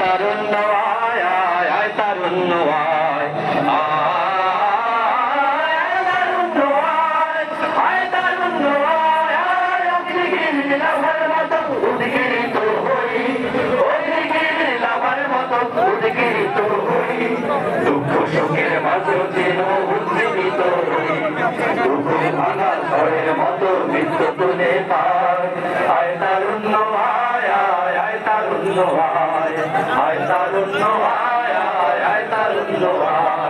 তারুণ্য আয় আয় তারুণ্য আয় দুঃখ শোকের মাঝে যেন উদ্গিরিত দুঃখ ভাঙা ঝড়ের মতো মৃত্যু তুলে পায় তারুণ্য আয় আয় তারুণ্য আয় আয় তারুণ্য আয়।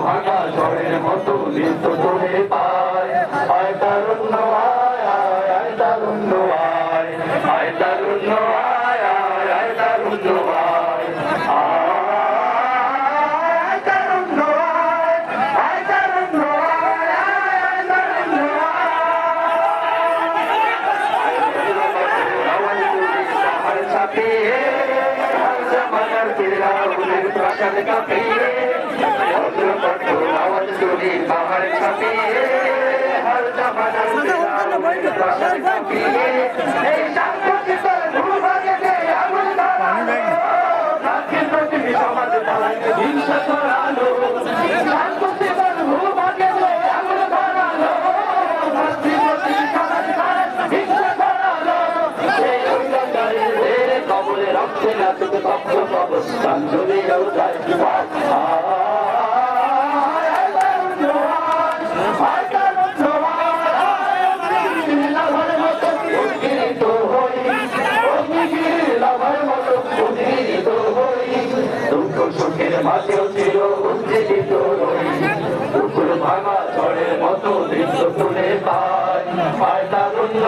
ভাঙা ঝড়ের মতো নৃত্য চলে পায় আয় জামানার তেরা ফুলের প্রাসাদ কাঁপিয়ে ভদ্রপট আওয়াজ তুলি পাহাড় ছাপিয়ে হর জামানার প্রাসাদ কাঁপিয়ে সমাজ পালাইতে হিংসা ছড়ালো সাম্প্রতিক ভূভাগেতে আগুন ধরালো রাখি প্রতিটি সমাজ তালায় হিংসা ছড়ালো এই অত্যাচারের ঢের কবলে রক্তে নাচুক তপ্ত অবস্থান চলেও যায় আয় তারুণ্য আয়, আয় তারুণ্য আয়, অগ্নিগিরি লাভার মতো উদ্গিরিত হই, অগ্নিগিরি লাভার মতো উদ্গিরিত হই। দুঃখ সুখের মাঝেও চির উজ্জীবিত ভাঙা ঝড়ের মতো দৃশ্য তুলে পায় আয় তারুণ্য